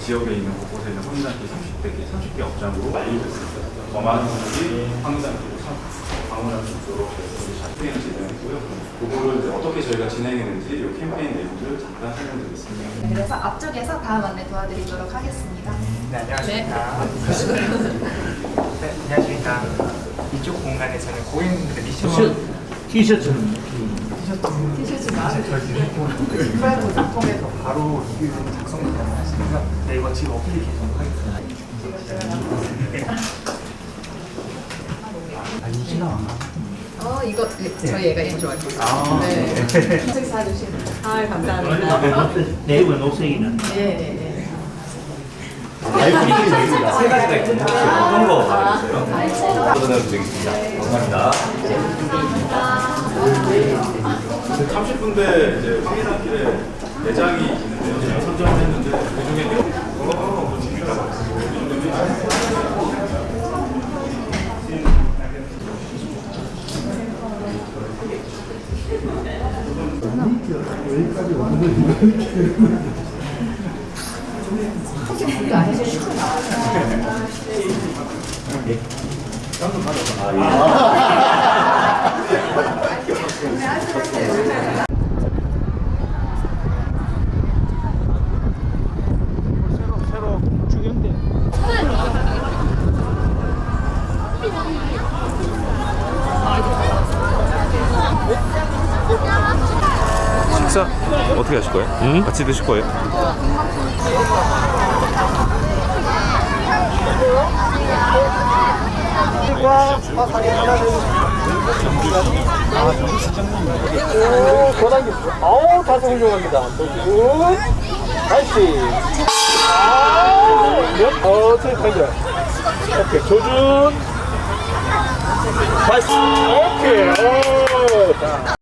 지역에 있는 곳곳에 있는 황금단길 30개, 30개 업장으로 알리고 있습니다. 더 많은 분들이 참 방문할 수 있도록 저희 자체는 진행했고요. 그거를 이제 어떻게 저희가 진행했는지 이 캠페인 내용들을 잠깐 설명드리겠습니다. 네, 그래서 앞쪽에서 다음 안내 도와드리도록 하겠습니다. 네, 안녕하십니까. 네, 안녕하십니까. 이쪽 공간에서는 고객님들의 미션 티셔츠는 티셔츠가 저희 QR 통해 서 바로 리뷰 작성도 가능하시고요. 네이버 지금 어플리케이션도 하겠습니다. 아, 유진아. 어, 이거 네, 저희 애가 이거 좋아해요. 아, 네. 책 사주시는. 아, 감사합니다. 네이버 녹색이는 네, 네, 네. 세 가지가 있는데 혹시 어떤 거 알겠어요? 전화드리겠습니다. 감사합니다. 30분 대 이제 황리단길에 여기까지 왔는데 혹시 분도 안 해서 슈퍼 나와서. 아, 예. 아, 예. 식사 어떻게 하실 거예요? 같이 드실 거예요? 아우 다소 훌륭합니다. 굿. 다시. 아, 몇, 어, 어떻게 가죠? 오케이, 조준. 다시. 오,